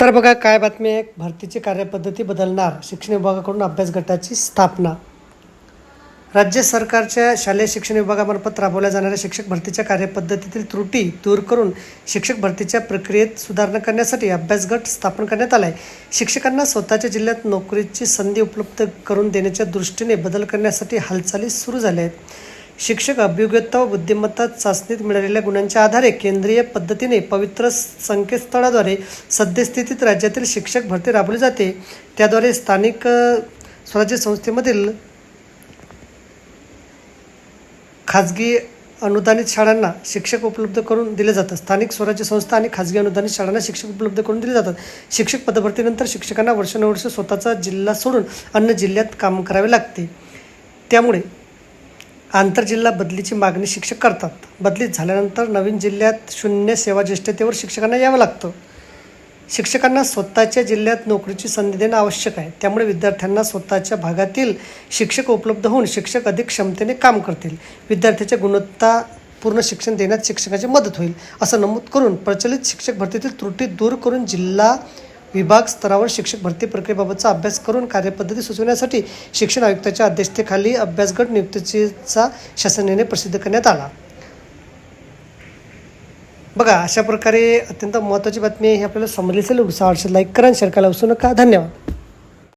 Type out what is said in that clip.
तर बघा काय बातमी आहे? भरतीची कार्यपद्धती बदलणार शिक्षण विभागाकडून अभ्यास गटाची स्थापना. राज्य सरकारच्या शालेय शिक्षण विभागामार्फत राबवल्या जाणाऱ्या शिक्षक भरतीच्या कार्यपद्धतीतील त्रुटी दूर करून शिक्षक भरतीच्या प्रक्रियेत सुधारणा करण्यासाठी अभ्यास गट स्थापन करण्यात आला आहे शिक्षकांना स्वतःच्या जिल्ह्यात नोकरीची संधी उपलब्ध करून देण्याच्या दृष्टीने बदल करण्यासाठी हालचाली सुरू झाल्या आहेत. शिक्षक अभियोग्यता व बुद्धिमत्ता चाचणीत मिळालेल्या गुणांच्या आधारे केंद्रीय पद्धतीने पवित्र संकेतस्थळाद्वारे सद्यस्थितीत राज्यातील शिक्षक भरती राबवली जाते. त्याद्वारे स्थानिक स्वराज्य संस्थेमधील खाजगी अनुदानित शाळांना शिक्षक उपलब्ध करून दिले जातात. स्थानिक स्वराज्य संस्था आणि खाजगी अनुदानित शाळांना शिक्षक उपलब्ध करून दिले जातात. शिक्षक पदभरतीनंतर शिक्षकांना वर्षानुवर्ष स्वतःचा जिल्हा सोडून अन्य जिल्ह्यात काम करावे लागते. त्यामुळे आंतरजिल्हा बदलीची मागणी शिक्षक करतात. बदलीत झाल्यानंतर नवीन जिल्ह्यात शून्य सेवा ज्येष्ठतेवर शिक्षकांना यावं लागतं. शिक्षकांना स्वतःच्या जिल्ह्यात नोकरीची संधी देणं आवश्यक आहे. त्यामुळे विद्यार्थ्यांना स्वतःच्या भागातील शिक्षक उपलब्ध होऊन शिक्षक अधिक क्षमतेने काम करतील. विद्यार्थ्याच्या गुणवत्ता पूर्ण शिक्षण देण्यात शिक्षकाची मदत होईल असं नमूद करून प्रचलित शिक्षक भरतीतील त्रुटी दूर करून जिल्हा विभाग स्तरावर शिक्षक भरती प्रक्रियेबाबतचा अभ्यास करून कार्यपद्धती सुचवण्यासाठी शिक्षण आयुक्ताच्या अध्यक्षतेखाली अभ्यासगट नियुक्तीचा शासनाने प्रसिद्ध करण्यात आला. बघा अशा प्रकारे अत्यंत महत्त्वाची बातमी ही आपल्याला समजली असेल. उत्साह लाईक करा शेअर करायला विसरू नका. धन्यवाद.